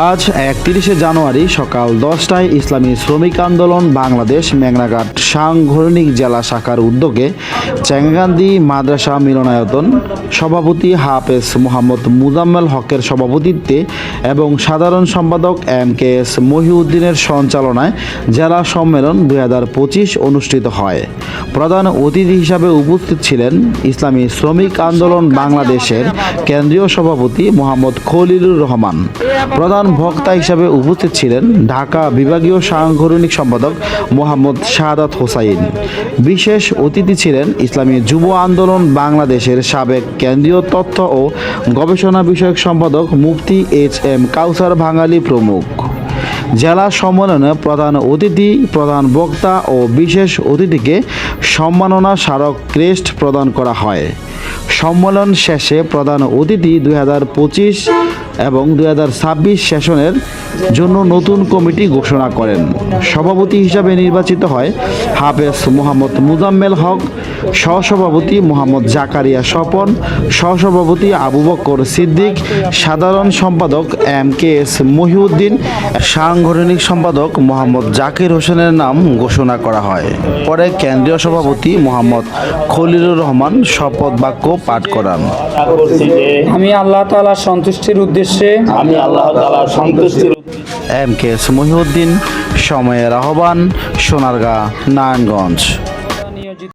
আজ একত্রিশে জানুয়ারি সকাল দশটায় ইসলামী শ্রমিক আন্দোলন বাংলাদেশ মেঘনাঘাট সাংগঠনিক জেলা শাখার উদ্যোগে চ্যাঙ্গান্দি মাদ্রাসা মিলনায়তন, সভাপতি হাফেজ মোহাম্মদ মুজাম্মেল হকের সভাপতিত্বে এবং সাধারণ সম্পাদক এম কে এস মহিউদ্দিনের সঞ্চালনায় জেলা সম্মেলন দু হাজার পঁচিশ অনুষ্ঠিত হয়। প্রধান অতিথি হিসাবে উপস্থিত ছিলেন ইসলামী শ্রমিক আন্দোলন বাংলাদেশের কেন্দ্রীয় সভাপতি মোহাম্মদ খলিলুর রহমান। প্রধান বক্তা হিসাবে উপস্থিত ছিলেন ঢাকা বিভাগীয় সাংগঠনিক সম্পাদক মোহাম্মদ শাহাদাত হোসাইন। বিশেষ অতিথি ছিলেন ইসলামী যুব আন্দোলন বাংলাদেশের সাবেক কেন্দ্রীয় তথ্য ও গবেষণা বিষয়ক সম্পাদক মুফতি এইচ এম কাউসার ভাঙালি প্রমুখ। জেলা সম্মেলনে প্রধান অতিথি, প্রধান বক্তা ও বিশেষ অতিথিকে সম্মাননা স্মারক ক্রেস্ট প্রদান করা হয়। সম্মেলন শেষে প্রধান অতিথি দুই হাজার পঁচিশ এবং দুই সেশনের জন্য নতুন কমিটি ঘোষণা করেন। সভাপতি হিসাবে নির্বাচিত হয় হাফেজ মোহাম্মদ মুজাম্মেল হক, সহসভাপতি মোহাম্মদ জাকারিয়া স্বপন, সহসভাপতি আবু বকর সিদ্দিক, সাধারণ সম্পাদক এম কে এস মহিউদ্দিন, সাংগঠনিক সম্পাদক মোহাম্মদ জাকির হোসেনের নাম ঘোষণা করা হয়। পরে কেন্দ্রীয় সভাপতি মোহাম্মদ খলিলুর রহমান শপথ বাক্য পাঠ করান। আমি আল্লাহ তাআলার সন্তুষ্টির উদ্দেশ্যে আমি আল্লাহ তালার সন্তুষ্টির এম কে সময়ের আহ্বান সোনারগাঁ নারায়ণগঞ্জ।